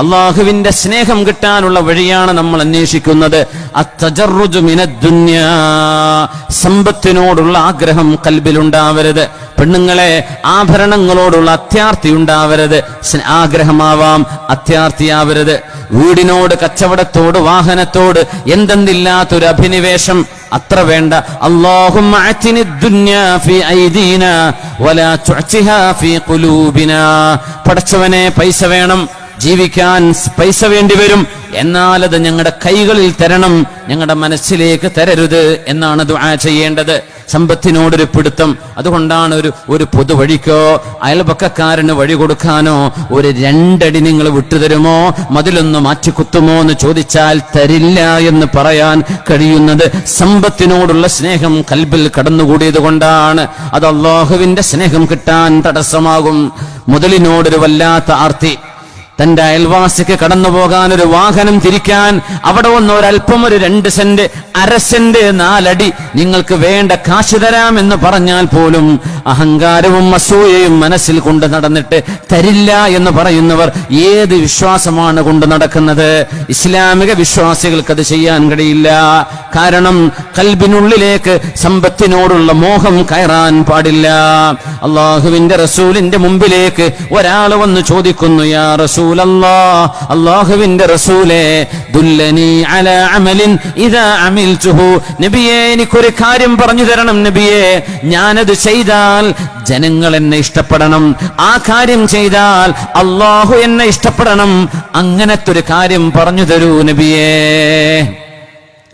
അള്ളാഹുവിന്റെ സ്നേഹം കിട്ടാനുള്ള വഴിയാണ് നമ്മൾ അന്വേഷിക്കുന്നത്. സമ്പത്തിനോടുള്ള ആഗ്രഹം കൽബിലുണ്ടാവരുത് പെണ്ണുങ്ങളെ ആഭരണങ്ങളോടുള്ള അത്യാർത്തി ഉണ്ടാവരുത്. ആഗ്രഹമാവാം അത്യാർത്തിയാവരുത് വീടിനോട് കച്ചവടത്തോട് വാഹനത്തോട് എന്തെന്നില്ലാത്തൊരു അഭിനിവേശം അത്ര വേണ്ട. ഖുലൂബിനാ. പടച്ചവനെ പൈസ വേണം ജീവിക്കാൻ പൈസ വേണ്ടി വരും. എന്നാൽ അത് ഞങ്ങളുടെ കൈകളിൽ തരണം ഞങ്ങളുടെ മനസ്സിലേക്ക് തരരുത് എന്നാണ് ദുആ ചെയ്യേണ്ടത്. സമ്പത്തിനോടൊരു പിടുത്തം. അതുകൊണ്ടാണ് ഒരു ഒരു പൊതുവഴിക്കോ അയൽപക്കക്കാരന് വഴി കൊടുക്കാനോ ഒരു രണ്ടടി നിങ്ങൾ വിട്ടുതരുമോ മതിലൊന്ന് മാറ്റിക്കുത്തുമോ എന്ന് ചോദിച്ചാൽ തരില്ല എന്ന് പറയാൻ കഴിയുന്നത് സമ്പത്തിനോടുള്ള സ്നേഹം കൽബിൽ കടന്നുകൂടിയത് കൊണ്ടാണ്. അത് അള്ളാഹുവിന്റെ സ്നേഹം കിട്ടാൻ തടസ്സമാകും. മുതലിനോടൊരു വല്ലാത്ത ആർത്തി. തന്റെ അയൽവാസിക്ക് കടന്നു പോകാൻ ഒരു വാഹനം തിരിക്കാൻ അവിടെ ഒന്ന് ഒരല്പം ഒരു രണ്ട് സെന്റ് അര സെന്റ് നാലടി നിങ്ങൾക്ക് വേണ്ട കാശ് തരാം എന്ന് പറഞ്ഞാൽ പോലും അഹങ്കാരവും അസൂയയും മനസ്സിൽ കൊണ്ട് നടന്നിട്ട് തരില്ല എന്ന് പറയുന്നവർ ഏത് വിശ്വാസമാണ് കൊണ്ട് നടക്കുന്നത്? ഇസ്ലാമിക വിശ്വാസികൾക്ക് അത് ചെയ്യാൻ കഴിയില്ല. കാരണം കൽബിനുള്ളിലേക്ക് സമ്പത്തിനോടുള്ള മോഹം കയറാൻ പാടില്ല. അള്ളാഹുവിന്റെ റസൂലിന്റെ മുമ്പിലേക്ക് ഒരാൾ വന്ന് ചോദിക്കുന്നു യാ റസൂലല്ലാ അള്ളാഹുവിന്റെ റസൂലേ ദുല്ലനി അല അമലിൻ ഇദാ അമിൽതുഹു. നബിയെ എനിക്കൊരു കാര്യം പറഞ്ഞു തരണം നബിയെ. ഞാനത് ചെയ്താൽ ജനങ്ങൾ എന്നെ ഇഷ്ടപ്പെടണം. ആ കാര്യം ചെയ്താൽ അള്ളാഹു എന്നെ ഇഷ്ടപ്പെടണം. അങ്ങനത്തെ ഒരു കാര്യം പറഞ്ഞു തരൂ നബിയേ.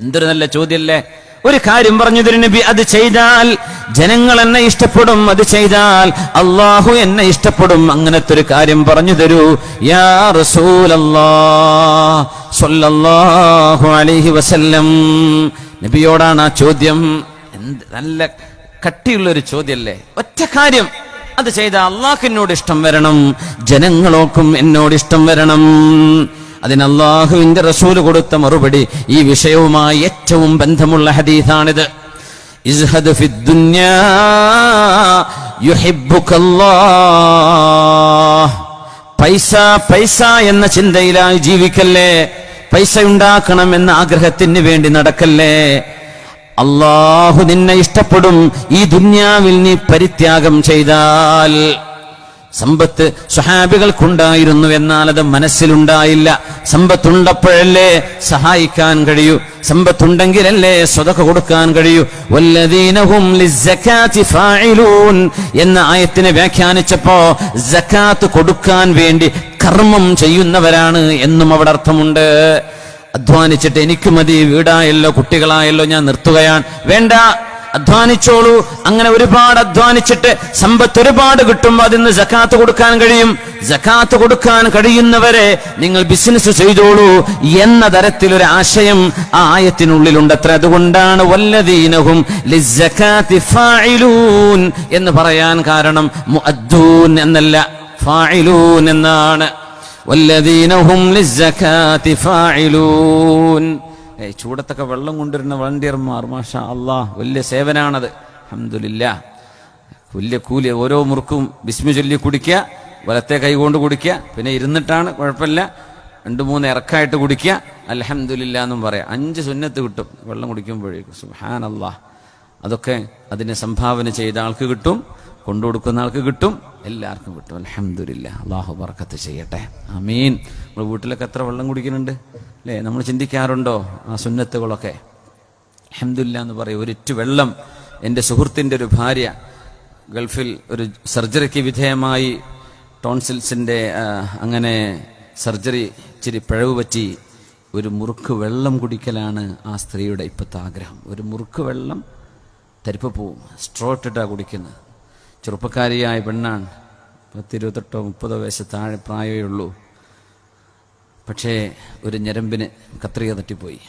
എന്തൊരു നല്ല ചോദ്യല്ലേ? ഒരു കാര്യം പറഞ്ഞു തരും നബി അത് ചെയ്താൽ ജനങ്ങൾ എന്നെ ഇഷ്ടപ്പെടും അത് ചെയ്താൽ അള്ളാഹു എന്നെ ഇഷ്ടപ്പെടും. അങ്ങനത്തെ ഒരു കാര്യം പറഞ്ഞു തരൂ. യാ റസൂലല്ലാഹു അലൈഹി വസല്ലം. നബിയോടാണ് ആ ചോദ്യം. എന്ത് നല്ല കട്ടിയുള്ള ഒരു ചോദ്യല്ലേ ഒറ്റ കാര്യം. അത് ചെയ്ത അള്ളാഹുവിനോട് ഇഷ്ടം വരണം. ജനങ്ങളോക്കും എന്നോട് ഇഷ്ടം വരണം. അതിന് അള്ളാഹുവിന്റെ റസൂൽ കൊടുത്ത മറുപടി ഈ വിഷയവുമായി ഏറ്റവും ബന്ധമുള്ള ഹദീസാണിത്. ഇസ്ഹദ് ഫിദ് ദുന്യാ യുഹിബ്ബുക്കല്ലാഹ്. പൈസ പൈസ എന്ന ചിന്തയിലായി ജീവിക്കല്ലേ? പൈസ ഉണ്ടാക്കണം എന്ന ആഗ്രഹത്തിന് വേണ്ടി നടക്കല്ലേ? അള്ളാഹു നിന്നെ ഇഷ്ടപ്പെടും ഈ ദുന്യാവിൽ നീ പരിത്യാഗം ചെയ്താൽ. സമ്പത്ത് സ്വഹാബികൾക്കുണ്ടായിരുന്നു എന്നാൽ അത് മനസ്സിലുണ്ടായില്ല. സമ്പത്തുണ്ടപ്പോഴല്ലേ സഹായിക്കാൻ കഴിയൂ. സമ്പത്തുണ്ടെങ്കിലല്ലേ സ്വതക കൊടുക്കാൻ കഴിയൂ. എന്ന ആയത്തിനെ വ്യാഖ്യാനിച്ചപ്പോ ജക്കാത്ത് കൊടുക്കാൻ വേണ്ടി കർമ്മം ചെയ്യുന്നവരാണ് എന്നും അവിടെ അർത്ഥമുണ്ട്. അധ്വാനിച്ചിട്ട് എനിക്ക് മതി വീടായല്ലോ കുട്ടികളായല്ലോ ഞാൻ നിർത്തുകയാണ്. വേണ്ട. അധ്വാനിച്ചോളൂ. അങ്ങനെ ഒരുപാട് അധ്വാനിച്ചിട്ട് സമ്പത്ത് ഒരുപാട് കിട്ടുമ്പോൾ അതിന് ജക്കാത്ത് കൊടുക്കാൻ കഴിയും. ജക്കാത്ത് കൊടുക്കാൻ കഴിയുന്നവരെ നിങ്ങൾ ബിസിനസ് ചെയ്തോളൂ എന്ന തരത്തിലൊരു ആശയം ആ ആയത്തിനുള്ളിലുണ്ടത്ര അതുകൊണ്ടാണ് വല്ലതീനവും എന്ന് പറയാൻ കാരണം മുഅദ്ദൂൻ എന്നല്ല ഫായിലൂൻ എന്നാണ്. ഫാഇലൂൻ. ഏയ് ചൂടത്തൊക്കെ വെള്ളം കൊണ്ടുവരുന്ന വളണ്ടിയർമാർ മാഷാ അള്ളാഹ് വലിയ സേവനാണത്. അഹമ്മദില്ല വലിയ കൂലി ഓരോ മുറുക്കും ബിസ്മി ചൊല്ലി കുടിക്കുക വലത്തെ കൈ കൊണ്ട് കുടിക്കുക പിന്നെ ഇരുന്നിട്ടാണ് കുഴപ്പമില്ല. രണ്ട് മൂന്ന് ഇറക്കായിട്ട് കുടിക്കുക അലഹമില്ല എന്നും പറയാം. അഞ്ച് സുന്നത്ത് കിട്ടും വെള്ളം കുടിക്കുമ്പോഴേക്കും. സുഹാൻ അള്ളാഹ് അതൊക്കെ അതിനെ സംഭാവന ചെയ്ത ആൾക്ക് കിട്ടും. കൊണ്ടുകൊടുക്കുന്ന ആൾക്ക് കിട്ടും എല്ലാവർക്കും കിട്ടും. അലഹമില്ല അള്ളാഹു ബർക്കത്ത് ചെയ്യട്ടെ. അമീൻ നമ്മൾ വീട്ടിലൊക്കെ എത്ര വെള്ളം കുടിക്കുന്നുണ്ട്? അല്ലേ? നമ്മൾ ചിന്തിക്കാറുണ്ടോ ആ സുന്നത്തുകളൊക്കെ? അഹമ്മദില്ല എന്ന് പറയും ഒരിറ്റു വെള്ളം എന്റെ സുഹൃത്തിന്റെ ഒരു ഭാര്യ ഗൾഫിൽ ഒരു സർജറിക്ക് വിധേയമായി ടോൺസിൽസിന്റെ അങ്ങനെ സർജറി ഇച്ചിരി പിഴവ് പറ്റി ഒരു മുറുക്ക് വെള്ളം കുടിക്കലാണ് ആ സ്ത്രീയുടെ ഇപ്പോഴത്തെ ആഗ്രഹം. ഒരു മുറുക്ക് വെള്ളം തരിപ്പ് പോവും സ്ട്രോ ഇട്ടിട്ടാണ് കുടിക്കുന്നത്. ചെറുപ്പക്കാരിയായ പെണ്ണാണ്. പത്തിരുപത്തെട്ടോ മുപ്പതോ വയസ്സ് താഴെ പ്രായമേ ഉള്ളൂ. പക്ഷേ ഒരു ഞരമ്പിന് കത്രിക തട്ടിപ്പോയി.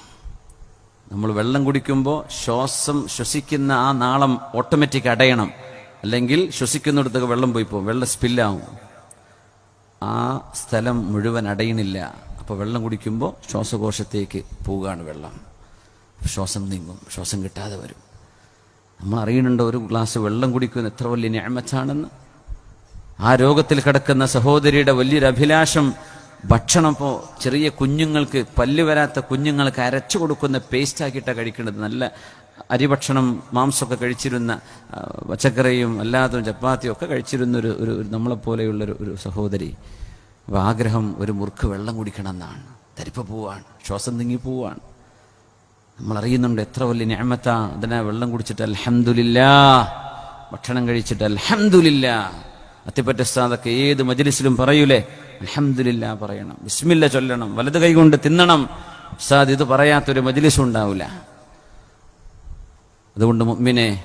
നമ്മൾ വെള്ളം കുടിക്കുമ്പോൾ ശ്വാസം ശ്വസിക്കുന്ന ആ നാളം ഓട്ടോമാറ്റിക് അടയണം. അല്ലെങ്കിൽ ശ്വസിക്കുന്നിടത്തൊക്കെ വെള്ളം പോയി പോകും. വെള്ളം സ്പില്ലാവും ആ സ്ഥലം മുഴുവൻ അടയണില്ല. അപ്പോൾ വെള്ളം കുടിക്കുമ്പോൾ ശ്വാസകോശത്തേക്ക് പോവുകയാണ് വെള്ളം. ശ്വാസം നീങ്ങും. ശ്വാസം കിട്ടാതെ വരും. നമ്മൾ അറിയണുണ്ട് ഒരു ഗ്ലാസ് വെള്ളം കുടിക്കുന്ന എത്ര വലിയ ഞാമച്ചാണെന്ന് ആ രോഗത്തിൽ കിടക്കുന്ന സഹോദരിയുടെ വലിയൊരു അഭിലാഷം ഭക്ഷണം ഇപ്പോൾ ചെറിയ കുഞ്ഞുങ്ങൾക്ക് പല്ല് വരാത്ത കുഞ്ഞുങ്ങൾക്ക് അരച്ചു കൊടുക്കുന്ന പേസ്റ്റാക്കിയിട്ടാണ് കഴിക്കേണ്ടത് നല്ല അരിഭക്ഷണം മാംസമൊക്കെ കഴിച്ചിരുന്ന പച്ചക്കറിയും അല്ലാതും ചപ്പാത്തിയും ഒക്കെ കഴിച്ചിരുന്ന ഒരു ഒരു നമ്മളെപ്പോലെയുള്ളൊരു ഒരു സഹോദരി. അപ്പോൾ ആഗ്രഹം ഒരു മുറുക്ക് വെള്ളം കുടിക്കണം എന്നാണ് തരിപ്പ് പോവാണ് ശ്വാസം തിങ്ങി പോവാണ് നമ്മൾ അറിയുന്നുണ്ട് എത്ര വലിയ ഞാമത്ത അതിനെ വെള്ളം കുടിച്ചിട്ട് അൽഹംദുലില്ലാ ഭക്ഷണം കഴിച്ചിട്ട് അൽഹംദുലില്ലാ അത്തിപ്പറ്റ സ്ഥാതൊക്കെ ഏത് മജലിസിലും പറയൂലേ? അൽഹംദുലില്ലാ പറയണം. ബിസ്മില്ല ചൊല്ലണം. വലത് കൈകൊണ്ട് തിന്നണം. സാദ് ഇത് പറയാത്തൊരു മജലിസും ഉണ്ടാവില്ല അതുകൊണ്ട് മുമ്മിനെ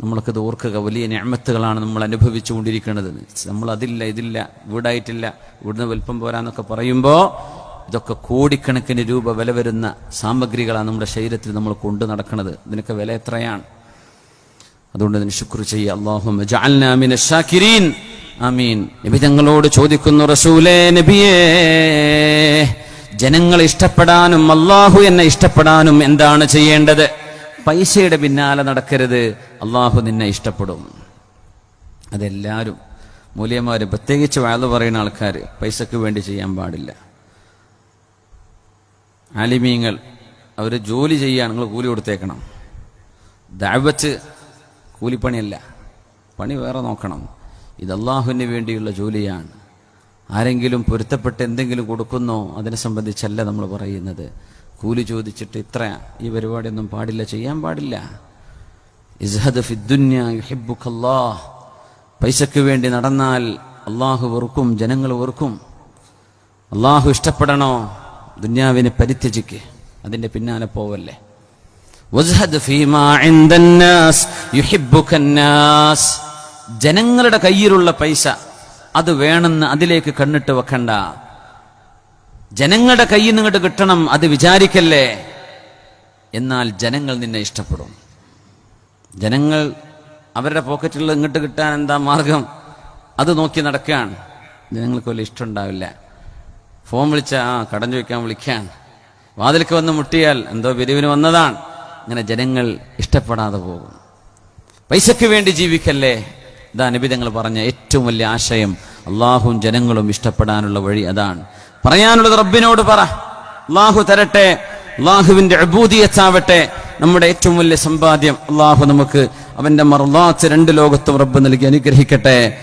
നമ്മളൊക്കെ ഓർക്കുക. വലിയ ഞാമത്തുകളാണ് നമ്മൾ അനുഭവിച്ചുകൊണ്ടിരിക്കുന്നത്. നമ്മൾ അതില്ല ഇതില്ല വീടായിട്ടില്ല. ഇവിടുന്ന് വലിപ്പം പോരാന്നൊക്കെ പറയുമ്പോൾ ഇതൊക്കെ കോടിക്കണക്കിന് രൂപ വില വരുന്ന സാമഗ്രികളാണ് നമ്മുടെ ശരീരത്തിൽ നമ്മൾ കൊണ്ടു നടക്കുന്നത്. ഇതിനൊക്കെ വില എത്രയാണ്? അതുകൊണ്ട് ഇതിന് ശുക്ർ ചെയ്യുക. അള്ളാഹുമീൻ ആമീൻ. നബി തങ്ങളോട് ചോദിക്കുന്നു റസൂലേ നബിയേ ജനങ്ങൾ ഇഷ്ടപ്പെടാനും അള്ളാഹു എന്നെ ഇഷ്ടപ്പെടാനും എന്താണ് ചെയ്യേണ്ടത്? പൈസയുടെ പിന്നാലെ നടക്കരുത്. അള്ളാഹു നിന്നെ ഇഷ്ടപ്പെടും. അതെല്ലാവരും മൂല്യന്മാർ പ്രത്യേകിച്ച് വാഴ പറയുന്ന ആൾക്കാർ പൈസക്ക് വേണ്ടി ചെയ്യാൻ പാടില്ല. ആലിമീങ്ങൾ അവർ ജോലി ചെയ്യുക നിങ്ങൾ കൂലി കൊടുത്തേക്കണം. ദാവച്ച് കൂലിപ്പണിയല്ല. പണി വേറെ നോക്കണം. ഇത് അള്ളാഹുവിന് വേണ്ടിയുള്ള ജോലിയാണ്. ആരെങ്കിലും പൊരുത്തപ്പെട്ട് എന്തെങ്കിലും കൊടുക്കുന്നോ അതിനെ സംബന്ധിച്ചല്ല നമ്മൾ പറയുന്നത്. കൂലി ചോദിച്ചിട്ട് ഇത്ര ഈ പരിപാടിയൊന്നും പാടില്ല ചെയ്യാൻ പാടില്ല. ഇസ്ഹദ് ഫിദ്ദുന്യ യുഹിബ്ബുക്കല്ലാഹ് പൈസയ്ക്ക് വേണ്ടി നടന്നാൽ അള്ളാഹു വെറുക്കും ജനങ്ങൾ വെറുക്കും. അള്ളാഹു ഇഷ്ടപ്പെടണോ? ദുന്യാവിനെ പരിത്യജിക്ക്. അതിന്റെ പിന്നാലെ പോവല്ലേ? ജനങ്ങളുടെ കയ്യിലുള്ള പൈസ അത് വേണമെന്ന് അതിലേക്ക് കണ്ണിട്ട് വെക്കണ്ട. ജനങ്ങളുടെ കയ്യിൽ നിങ്ങോട്ട് കിട്ടണം അത് വിചാരിക്കല്ലേ? എന്നാൽ ജനങ്ങൾ നിന്നെ ഇഷ്ടപ്പെടും. ജനങ്ങൾ അവരുടെ പോക്കറ്റിൽ ഇങ്ങോട്ട് കിട്ടാൻ എന്താ മാർഗം? അത് നോക്കി നടക്കുകയാണ്. ജനങ്ങൾക്ക് വലിയ ഇഷ്ടമുണ്ടാവില്ല ഫോൺ വിളിച്ച ആ കടം ചോദിക്കാൻ വിളിക്കാൻ വാതിൽക്ക് വന്ന് മുട്ടിയാൽ എന്തോ പിരിവിന് വന്നതാണ്. ഇങ്ങനെ ജനങ്ങൾ ഇഷ്ടപ്പെടാതെ പോകും പൈസയ്ക്ക് വേണ്ടി ജീവിക്കല്ലേ? ഇതാ നിബിതങ്ങൾ പറഞ്ഞ ഏറ്റവും വലിയ ആശയം. അള്ളാഹും ജനങ്ങളും ഇഷ്ടപ്പെടാനുള്ള വഴി അതാണ്. പറയാനുള്ളത് റബ്ബിനോട് പറ. അള്ളാഹു തരട്ടെ. അള്ളാഹുവിന്റെ അബൂദിയത്താവട്ടെ. നമ്മുടെ ഏറ്റവും വലിയ സമ്പാദ്യം അള്ളാഹു നമുക്ക് അവന്റെ മറുലാത്ത് രണ്ട് ലോകത്തും റബ്ബ് നൽകി അനുഗ്രഹിക്കട്ടെ.